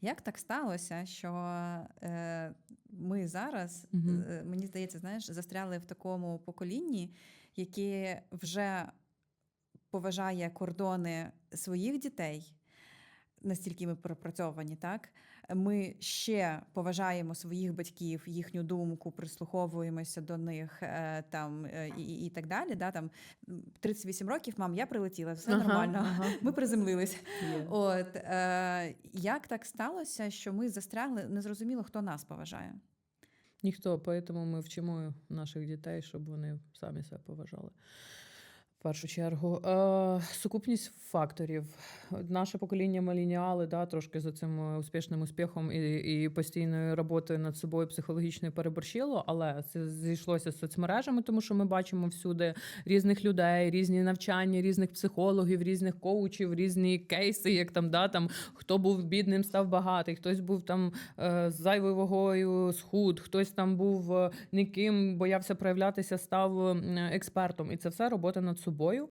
Як так сталося, що е, ми зараз, угу. е, мені здається, знаєш, застряли в такому поколінні, яке вже поважає кордони своїх дітей, настільки ми пропрацьовані, так? Ми ще поважаємо своїх батьків, їхню думку, прислуховуємося до них е, там, е, і, і так далі. Да? Там, 38 років, мам, я прилетіла, все Ага, нормально. ага. Ми приземлились. Є. От е, як так сталося, що ми застрягли, незрозуміло, хто нас поважає. Ніхто, поэтому ми вчимо наших дітей, щоб вони самі себе поважали. В першу чергу, е, сукупність факторів. Наше покоління малініали, да, трошки за цим е, успішним успіхом і, і постійною роботою над собою психологічною переборщило, але це зійшлося з соцмережами, тому що ми бачимо всюди різних людей, різні навчання, різних психологів, різних коучів, різні кейси, як там, да, там хто був бідним, став багатий, хтось був там е, з зайвою вагою, схуд, хтось там був е, ніким, боявся проявлятися, став е, експертом. І це все робота над собою.